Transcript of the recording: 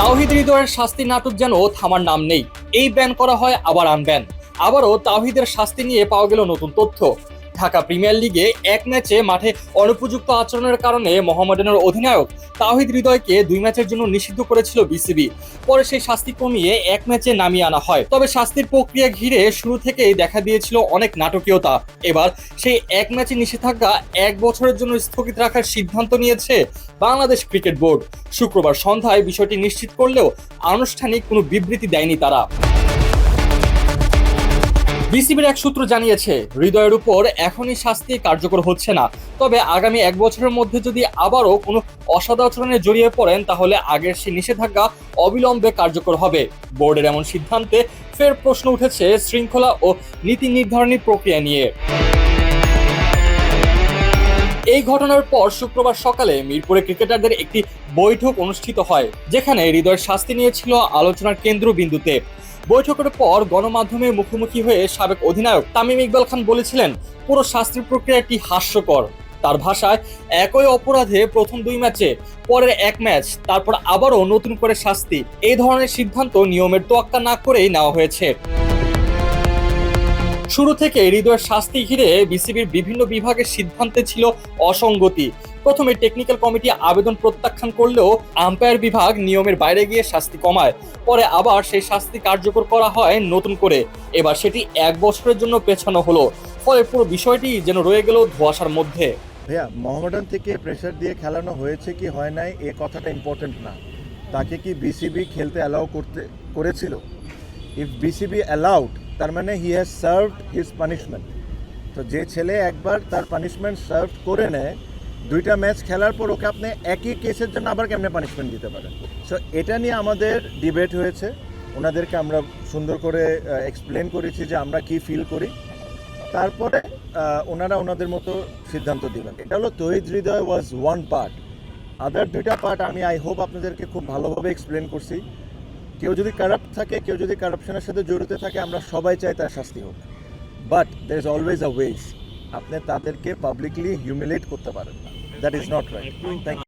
তাওহিদ হৃদয়ের শাস্তি নাটক যেন থামার নাম নেই। এই ব্যান করা হয় আবার আনব্যান। আবারও তাওহিদের শাস্তি নিয়ে পাওয়া গেল নতুন তথ্য। ঢাকা প্রিমিয়ার লিগে এক ম্যাচে মাঠে অনুপযুক্ত আচরণের কারণে মোহামেডানের অধিনায়ক তাওহিদ হৃদয়কে দুই ম্যাচের জন্য নিষিদ্ধ করেছিল বিসিবি। পরে সেই শাস্তি কমিয়ে এক ম্যাচে নামিয়ে আনা হয়। তবে শাস্তির প্রক্রিয়া ঘিরে শুরু থেকেই দেখা দিয়েছিল অনেক নাটকীয়তা। এবার সেই এক ম্যাচে নিষেধাজ্ঞা এক বছরের জন্য স্থগিত রাখার সিদ্ধান্ত নিয়েছে বাংলাদেশ ক্রিকেট বোর্ড। শুক্রবার সন্ধ্যায় বিষয়টি নিশ্চিত করলেও আনুষ্ঠানিক কোনো বিবৃতি দেয়নি তারা। বিসিবির এক সূত্র জানিয়েছে, হৃদয়ের উপর এখনই শাস্তি কার্যকর হচ্ছে না। তবে আগামী এক বছরের মধ্যে যদি আবারও কোনো অসদাচরণে জড়িয়ে পড়েন, তাহলে আগের সে নিষেধাজ্ঞা অবিলম্বে কার্যকর হবে। বোর্ডের এমন সিদ্ধান্তে ফের প্রশ্ন উঠেছে, শৃঙ্খলা ও নীতি নির্ধারণী প্রক্রিয়া নিয়ে। এই ঘটনার পর শুক্রবার সকালে মিরপুরে ক্রিকেটারদের একটি বৈঠক অনুষ্ঠিত হয়, যেখানে হৃদয়ের শাস্তি নিয়েছিল আলোচনার কেন্দ্রবিন্দুতে। বৈঠকের পর গণমাধ্যমে মুখোমুখি হয়ে সাবেক অধিনায়ক তামিম ইকবাল খান বলেছিলেন, পুরো শাস্তির প্রক্রিয়াটি হাস্যকর। তার ভাষায়, একই অপরাধে প্রথম দুই ম্যাচে, পরের এক ম্যাচ, তারপর আবারও নতুন করে শাস্তি। এই ধরনের সিদ্ধান্ত নিয়মের তোয়াক্কা না করেই নেওয়া হয়েছে। শুরু থেকে হৃদয়ের শাস্তি ঘিরে বিসিবির বিভিন্ন বিভাগের সিদ্ধান্তে ছিল অসঙ্গতি। প্রথমে টেকনিক্যাল কমিটি আবেদন প্রত্যাখ্যান করলেও আম্পায়ার বিভাগ নিয়মের বাইরে গিয়ে শাস্তি কমায়। পরে আবার সেই শাস্তি কার্যকর করা হয় নতুন করে। এবার সেটি এক বছরের জন্য পেছানো হলো। ফলে পুরো বিষয়টি যেন রয়ে গেল ধোঁয়াশার মধ্যে। ভাইয়া মোহামেডান থেকে প্রেশার দিয়ে খেলানো হয়েছে কি হয় নাই এ কথাটা ইম্পর্টেন্ট না। তাকে কি বিসিবি খেলতে অ্যালাউ করতে, করেছিল? ইফ বিসিবি অ্যালাউড তার মানে he has served his punishment তো যে ছেলে একবার তার পানিশমেন্ট সার্ভ করে নেয়, দুইটা ম্যাচ খেলার পর ওকে আপনি একই কেসের জন্য আবার কেমনে পানিশমেন্ট দিতে পারেন? সো এটা নিয়ে আমাদের ডিবেট হয়েছে। ওনাদেরকে আমরা সুন্দর করে এক্সপ্লেন করেছি যে আমরা কি ফিল করি। তারপরে ওনারা ওনাদের মতো সিদ্ধান্ত দিবেন। এটা হলো তহিদ হৃদয় ওয়াজ ওয়ান পার্ট আদার দুইটা পার্ট আমি আই হোপ আপনাদেরকে খুব ভালোভাবে এক্সপ্লেন করছি। কেউ যদি কারাপ্ট থাকে কেউ যদি কারাপশনের সাথে জড়িত থাকে আমরা সবাই চাই তার শাস্তি হোক। But there is always a way আপনি তাদেরকে পাবলিকলি হিউমিলেট করতে পারেন না। That is not right thank you